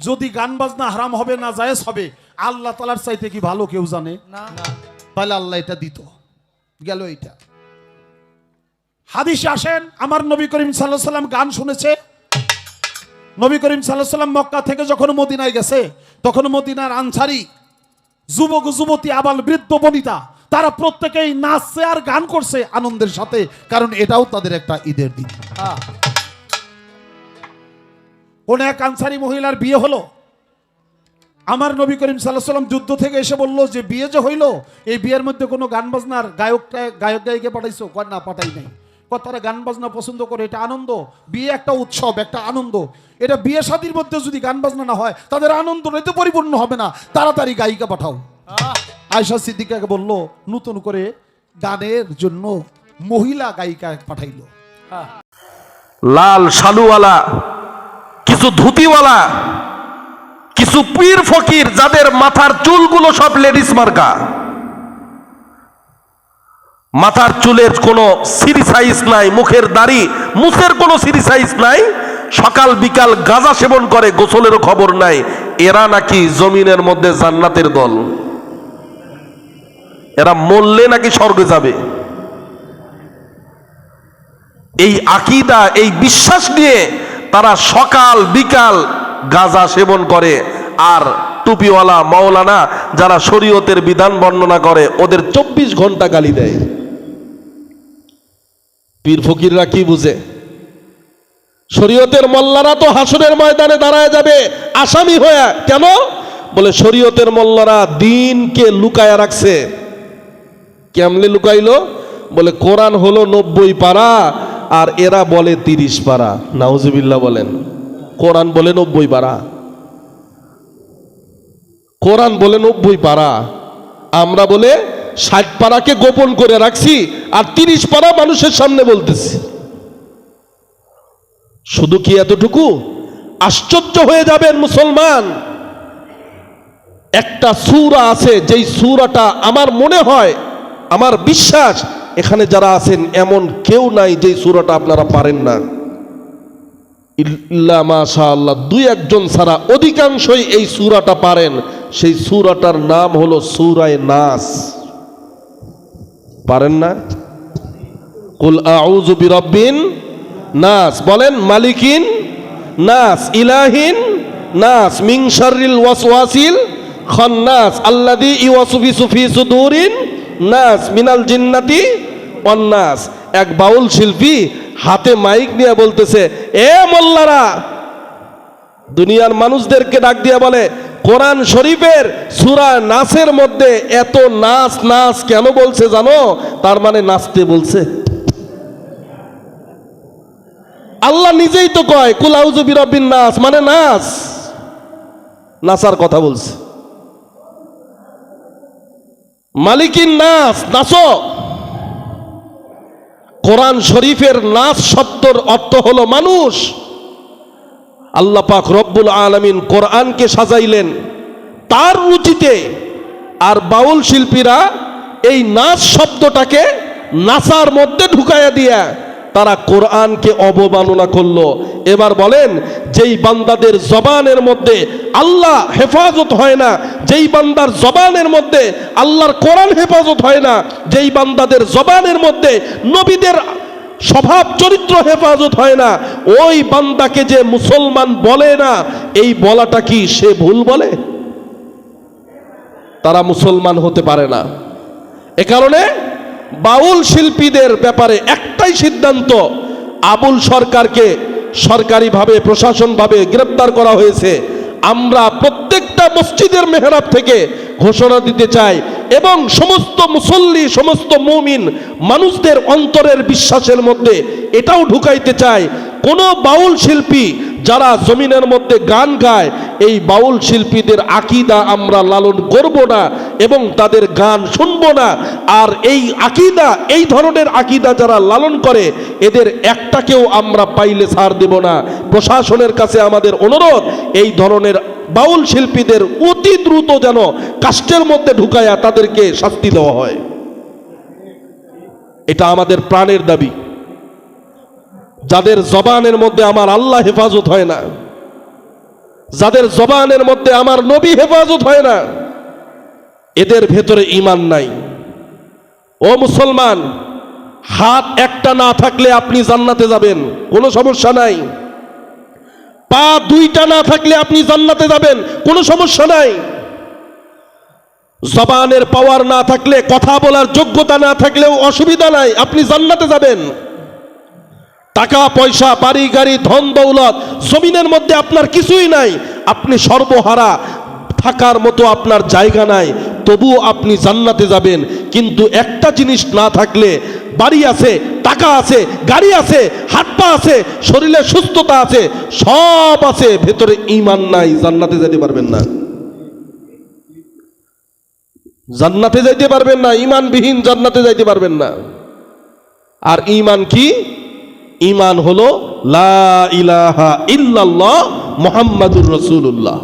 যদি গান বাজনা হারাম হবে না জায়েজ হবে আল্লাহ তালার চাইতে কি ভালো কেউ জানে? না। তাহলে আল্লাহ এটা দিত। গেল এটা হাদিসে আসেন আমার নবী করিম সাল্লাহ সাল্লাম গান শুনেছে। নবী করিম সাল্লাহ সাল্লাম মক্কা থেকে যখন মদিনায় গেছে তখন মদিনার আনসারি যুবক যুবতী আবাল বৃদ্ধ বনিতা তারা প্রত্যেকেই নাচছে আর গান করছে আনন্দের সাথে কারণ এটাও তাদের একটা ঈদের দিন। হ্যাঁ। কোন এক আনসারি মহিলার বিয়ে হলো? আমার নবী করিম সাল্লাহ সাল্লাম যুদ্ধ থেকে এসে বলল যে, বিয়ে যে হইল, এই বিয়ের মধ্যে কোনো গান বাজনার গায়কটা গায়ক গায়িকে পাঠাইছো না, পাঠাই নাই। তারা গান বাজনা পছন্দ করে, এটা আনন্দ। বিয়ে একটা উৎসব, একটা আনন্দ। এটা বিয়ে শাদির মধ্যে যদি গান বাজনা না হয়, তাদের আনন্দ নয়তো পরিপূর্ণ হবে না। তাড়াতাড়ি গায়িকা পাঠাও। আয়সা সিদ্দিকাকে বলল, নতুন করে গানের জন্য মহিলা গায়িকা পাঠাইলো। লাল শালুওয়ালা কিছু ধুতিওয়ালা, কিছু পীর ফকির, যাদের মাথার চুলগুলো সব লেডিস মার্কা। মাথার চুলের কোনো সিরি সাইজ নাই, মুখের দাড়ি মুখের কোনো সিরি সাইজ নাই, সকাল বিকাল গাঁজা সেবন করে, গোসলেরও খবর নাই। এরা নাকি জমিনের মধ্যে জান্নাতের দল। এরা মরলে নাকি স্বর্গে যাবে। এই আকিদা, এই বিশ্বাস নিয়ে তারা সকাল, বিকাল গাজা সেবন করে। আর টুপিওয়ালা মাওলানা যারা শরীয়তের বিধান বর্ণনা করে, ওদের চব্বিশ ঘণ্টা গালি দেয়। পীর ফকিররা কি বুঝে? শরীয়তের মোল্লারা তো হাসনের ময়দানে দাঁড়ায় যাবে, আসামি হয়ে। কেন? বলে শরীয়তের মোল্লারা দিনকে লুকায়া রাখছে। কেমনে লুকাইলো? বলে কোরআন হলো নব্বই পারা আর এরা বলে তিরিশ পারা। নাউজুবিল্লাহ বলেন, কোরআন বলে নব্বই পারা। কোরআন বলে নব্বই পারা, আমরা বলে ষাট পারাকে গোপন করে রাখছি আর তিরিশ পারা মানুষের সামনে বলতেছি। শুধু কি এতটুকু? আশ্চর্য হয়ে যাবেন মুসলমান। একটা সুরা আছে, যেই সূরাটা আমার মনে হয়, আমার বিশ্বাস এখানে যারা আছেন, এমন কেউ নাই যেই সূরাটা আপনারা পারেন না। ইল্লা মাশাআল্লাহ, দুই একজন ছাড়া অধিকাংশই এই সূরাটা পারেন। সেই সূরাটার নাম হলো সুরায় নাস। পারেন না? কুল নাস। বলেন, মালিকিন নাস, ইলাহিন নাস মিং শাররিল ওয়াসওয়াসিল খান্নাস, আল্লাযী ইওয়াসুফিসু ফি সুদুরিন নাস, মিনাল জিন্নাতি নাস এক বাউল শিল্পী হাতে মাইক নিয়ে বলতেছে, এ মোল্লারা! দুনিয়ার মানুষদেরকে ডাক দিয়ে বলে, কোরআন শরীফের সুরা নাচের মধ্যে এত নাচ নাচ কেন বলছে জানো? তার মানে নাচতে বলছে। আল্লাহ নিজেই তো কয় কুলাউজু বিরব্বিন নাস মানে নাচ নাচার কথা বলছে। মালিকিন নাচ নাচো। কোরআন শরীফের নাচ শব্দর অর্থ হলো মানুষ। আল্লাহ পাক রব্বুল আলমিন কোরআনকে সাজাইলেন। তার রুচিতে আর বাউল শিল্পীরা এই নাচ শব্দটাকে নাচার মধ্যে ঢুকাইয়া দিয়া তারা কোরআনকে অবমাননা করল। এবার বলেন, যেই বান্দাদের জবানের মধ্যে আল্লাহ হেফাজত হয় না, যেই বান্দার জবানের মধ্যে আল্লাহর কোরআন হেফাজত হয় না, যেই বান্দাদের জবানের মধ্যে নবীদের স্বভাব, চরিত্র হেফাজত হয় না, ওই বান্দাকে যে মুসলমান বলে না, এই বলাটা কি সে ভুল বলে? তারা মুসলমান হতে পারে না। এ কারণে বাউল শিল্পীদের ব্যাপারে একটাই সিদ্ধান্ত, আবুল সরকারকে সরকারিভাবে, প্রশাসনভাবে গ্রেপ্তার করা হয়েছে। আমরা প্রত্যেকটা মসজিদের মেহরাব থেকে ঘোষণা দিতে চাই এবং সমস্ত মুসল্লি, সমস্ত মুমিন মানুষদের অন্তরের বিশ্বাসের মধ্যে এটাও ঢুকাইতে চাই কোনো বাউল শিল্পী যারা জমিনের মধ্যে গান গায়, এই বাউল শিল্পীদের আকিদা আমরা লালন করব না এবং তাদের গান শুনব না। আর এই আকিদা, এই ধরনের আকিদা যারা লালন করে, এদের একটাকেও আমরা পাইলে ছাড় দেব না। প্রশাসনের কাছে আমাদের অনুরোধ, এই ধরনের বাউল শিল্পীদের অতি দ্রুত যেন কাষ্টের মধ্যে ঢুকায়া তাদেরকে শাস্তি দেওয়া হয়। এটা আমাদের প্রাণের দাবি। যাদের জবানের মধ্যে আমার আল্লাহ হেফাজত হয় না, যাদের জবানের মধ্যে আমার নবী হেফাজত হয় না, এদের ভেতরে ইমান নাই। ও মুসলমান, হাত একটা না থাকলে আপনি জান্নাতে যাবেন, কোনো সমস্যা নাই। পা দুইটা না থাকলে আপনি জান্নাতে যাবেন, কোনো সমস্যা নাই। জবানের পাওয়ার না থাকলে, কথা বলার যোগ্যতা না থাকলেও অসুবিধা নাই, আপনি জান্নাতে যাবেন। টাকা, পয়সা, বাড়ি, গাড়ি, ধন, দৌলত, জমিনের মধ্যে আপনার কিছুই নাই। আপনি সর্বহারা, থাকার মতো আপনার জায়গা নাই, তবুও আপনি জান্নাতে যাবেন। কিন্তু একটা জিনিস না থাকলে, বাড়ি আছে, টাকা আছে, গাড়ি আছে, হাত পা আছে, শরীরে সুস্থতা আছে, সব আছে, ভেতরে ইমান নাই, জান্নাতে যেতে পারবেন না। জান্নাতে যাইতে পারবেন না ইমানবিহীন জান্নাতে যাইতে পারবেন না। আর ইমান কি? ইমান হলো লা ইলাহা ইল্লাল্লাহ মুহাম্মাদুর রাসূলুল্লাহ।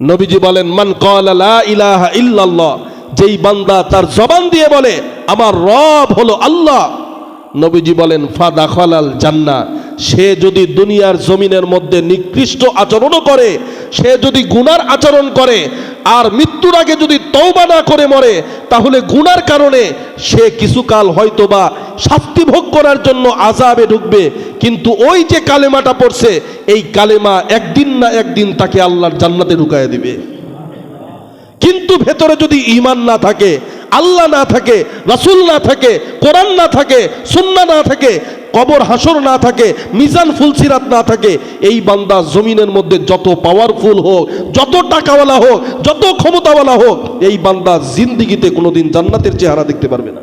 নবীজি বলেন, মান লা ইলাহা ইল্লাল্লাহ যেই বান্দা তার জবান দিয়ে বলে, আমার রব হলো আল্লাহ নবীজি বলেন ফা দাখালাল জান্নাহ সে যদি দুনিয়ার জমিনের মধ্যে নিকৃষ্ট আচরণও করে, সে যদি গুনার আচরণ করে আর মৃত্যুর আগে যদি তওবা না করে মরে, তাহলে গুনার কারণে সে কিছুকাল হয়তোবা শাস্তি ভোগ করার জন্য আজাবে ঢুকবে। কিন্তু ওই যে কালেমাটা পড়ছে, এই কালেমা একদিন না একদিন তাকে আল্লাহর জান্নাতে ঢুকায় দিবে। কিন্তু ভেতরে যদি ইমান না থাকে, আল্লাহ না থাকে, রাসূল না থাকে, কোরআন না থাকে সুন্না না থাকে কবর হাসর না থাকে, মিজান ফুলসিরাত না থাকে, এই বান্দা জমিনের মধ্যে যত পাওয়ারফুল হোক, যত টাকাওয়ালা হোক, যত ক্ষমতাওয়ালা হোক, এই বান্দা জিন্দিগিতে কোনোদিন জান্নাতের চেহারা দেখতে পারবে না।